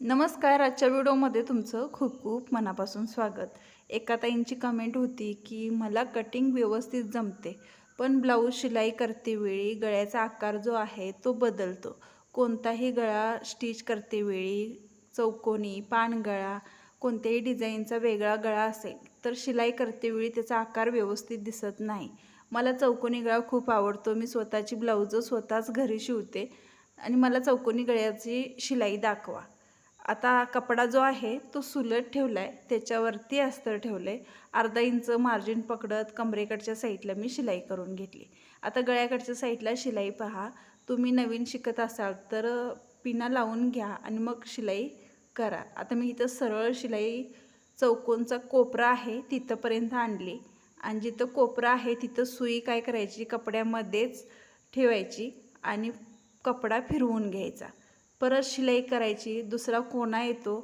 नमस्कार आजच्या व्हिडिओमध्ये तुमचं खूप खूप मनापासून स्वागत. एका ताईंची कमेंट होती की मला कटिंग व्यवस्थित जमते पण ब्लाऊज शिलाई करते वेळी गळ्याचा आकार जो आहे तो बदलतो. कोणताही गळा स्टिच करते वेळी चौकोनी पानगळा कोणत्याही डिझाईनचा वेगळा गळा असेल तर शिलाई करते वेळी त्याचा आकार व्यवस्थित दिसत नाही. मला चौकोनी गळा खूप आवडतो. मी स्वतःची ब्लाऊज स्वतःच घरी शिवते आणि मला चौकोनी गळ्याची शिलाई दाखवा. आता कपडा जो आहे तो सुलट ठेवला आहे त्याच्यावरती अस्तर ठेवलं आहे अर्धा इंच मार्जिन पकडत कमरेकडच्या साईडला मी शिलाई करून घेतली. आता गळ्याकडच्या साईडला शिलाई पहा. तुम्ही नवीन शिकत असाल तर पिना लावून घ्या आणि मग शिलाई करा. आता मी इथं सरळ शिलाई चौकोनचा कोपरा आहे तिथंपर्यंत आणली. आणि जिथं कोपरा आहे तिथं सुई काय करायची? कपड्यामध्येच ठेवायची आणि कपडा फिरवून घ्यायचा. परत शिलाई करायची दुसरा कोना येतो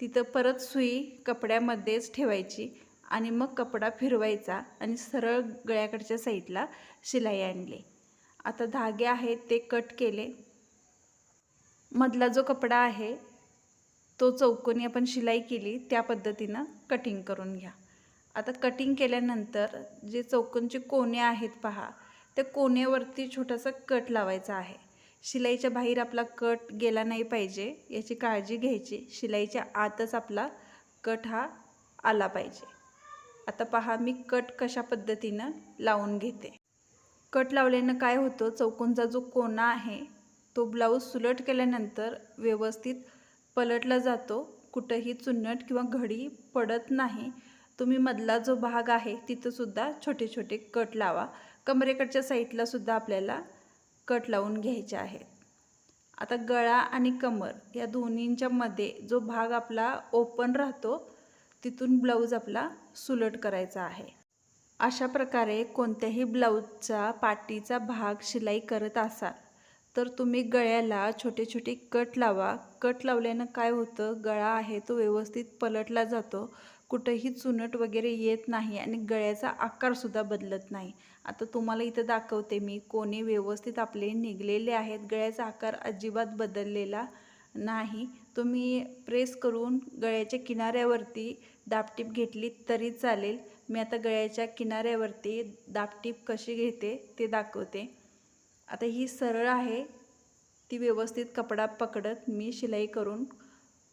तिथं परत सुई कपड्यामध्येच ठेवायची आणि मग कपडा फिरवायचा आणि सरळ गळ्याकडच्या साईडला शिलाई आणली. आता धागे आहेत ते कट केले. मधला जो कपडा आहे तो चौकोनी आपण शिलाई केली त्या पद्धतीनं कटिंग करून घ्या. आता कटिंग केल्यानंतर जे चौकोनचे कोणे आहेत पहा त्या कोण्यावरती छोटासा कट लावायचा आहे. शिलाईच्या बाहेर आपला कट गेला नाही पाहिजे याची काळजी घ्यायची. शिलाईच्या आतच आपला कट हा आला पाहिजे. आता पहा मी कट कशा पद्धतीनं लावून घेते. कट लावल्यानं काय होतं? चौकोनचा जो कोना आहे तो ब्लाऊज सुलट केल्यानंतर व्यवस्थित पलटला जातो. कुठंही चुन्नट किंवा घडी पडत नाही. तुम्ही मधला जो भाग आहे तिथंसुद्धा छोटे छोटे कट लावा. कमरेकडच्या साईडलासुद्धा आपल्याला कट लावून घ्यायचे आहेत. आता गळा आणि कमर या दोन्हींच्या मध्ये जो भाग आपला ओपन राहतो तिथून ब्लाऊज आपला सुलट करायचा आहे. अशा प्रकारे कोणत्याही ब्लाऊजचा पाटीचा भाग शिलाई करत असाल तर तुम्ही गळ्याला छोटे छोटे कट लावा. कट लावल्यानं काय होतं गळा आहे तो व्यवस्थित पलटला जातो. कुठंही चुनट वगैरे येत नाही आणि गळ्याचा आकारसुद्धा बदलत नाही. आता तुम्हाला इथं दाखवते मी कोणी व्यवस्थित आपले निघलेले आहेत. गळ्याचा आकार अजिबात बदललेला नाही. तुम्ही प्रेस करून गळ्याच्या किनाऱ्यावरती दापटीप घेतली तरी चालेल. मी आता गळ्याच्या किनाऱ्यावरती दापटीप कशी घेते ते दाखवते. आता ही सरळ आहे. ती व्यवस्थित कपडा पकडत मी शिलाई करून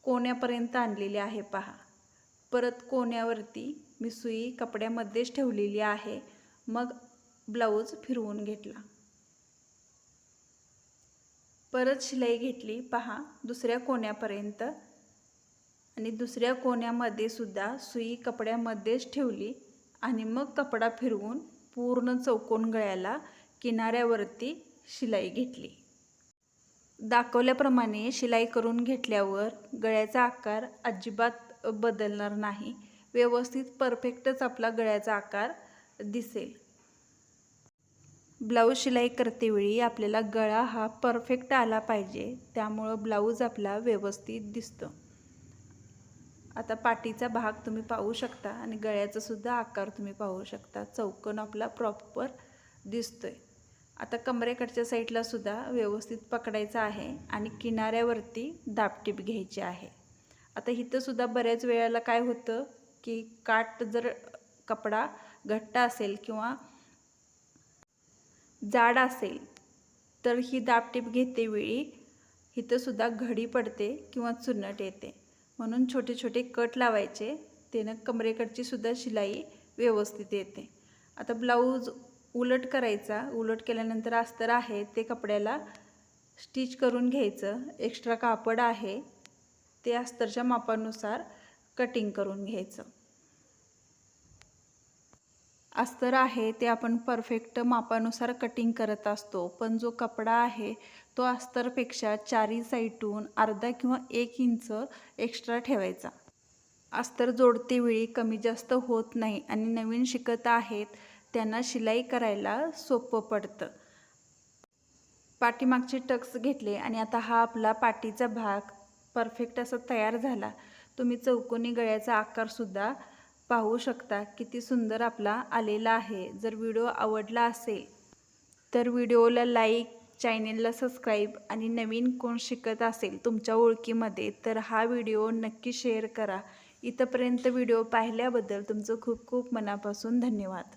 कोण्यापर्यंत आणलेली आहे पहा. परत कोण्यावरती मी सुई कपड्यामध्येच ठेवलेली आहे. मग ब्लाऊज फिरवून घेतला. परत शिलाई घेतली. पहा दुसऱ्या कोण्यापर्यंत. आणि दुसऱ्या कोण्यामध्ये सुद्धा सुई कपड्यामध्येच ठेवली. आणि मग कपडा फिरवून पूर्ण चौकोन गळ्याला किनाऱ्यावरती शिलाई घेतली. दाखवल्याप्रमाणे शिलाई करून घेतल्यावर गळ्याचा आकार अजिबात बदलणार नाही. व्यवस्थित परफेक्टच आपला गळ्याचा आकार दिसेल. ब्लाऊज शिलाई करतेवेळी आपल्याला गळा हा परफेक्ट आला पाहिजे. त्यामुळं ब्लाऊज आपला व्यवस्थित दिसतो. आता पाठीचा भाग तुम्ही पाहू शकता आणि गळ्याचासुद्धा आकार तुम्ही पाहू शकता. चौकन आपला प्रॉपर दिसतोय. आता कमरेकडच्या साईडला सुद्धा व्यवस्थित पकडायचं आहे आणि किनाऱ्यावरती दापटीप घ्यायची आहे. आता इथंसुद्धा बऱ्याच वेळेला काय होतं की काट जर कपडा घट्ट असेल किंवा जाड असेल तर ही दापटीप घेते वेळी. इथंसुद्धा घडी पडते किंवा चुन्नट येते. म्हणून छोटे छोटे कट लावायचे त्यानं कमरेकडची सुद्धा शिलाई व्यवस्थित येते. आता ब्लाऊज उलट करायचा उलट केल्यानंतर अस्तर आहे ते कपड्याला स्टिच करून घ्यायचं. एक्स्ट्रा कापड आहे ते अस्तरच्या मापानुसार कटिंग करून घ्यायचं. अस्तर आहे ते आपण परफेक्ट मापानुसार कटिंग करत असतो. पण जो कपडा आहे तो अस्तरपेक्षा चारी साईटून अर्धा किंवा एक इंच एक्स्ट्रा ठेवायचा. अस्तर जोडते वेळी कमी जास्त होत नाही आणि नवीन शिकत आहेत त्यांना शिलाई करायला सोपं पडतं. पाठीमागचे टक्स घेतले आणि आता हा आपला पाठीचा भाग परफेक्ट असा तयार झाला. तुम्ही चौकोनी गळ्याचा आकारसुद्धा पाहू शकता किती सुंदर आपला आलेला आहे. जर व्हिडिओ आवडला असेल तर व्हिडिओला लाईक चॅनेलला सबस्क्राईब आणि नवीन कोण शिकत असेल तुमच्या ओळखीमध्ये तर हा व्हिडिओ नक्की शेअर करा. इथंपर्यंत व्हिडिओ पाहिल्याबद्दल तुमचं खूप खूप मनापासून धन्यवाद.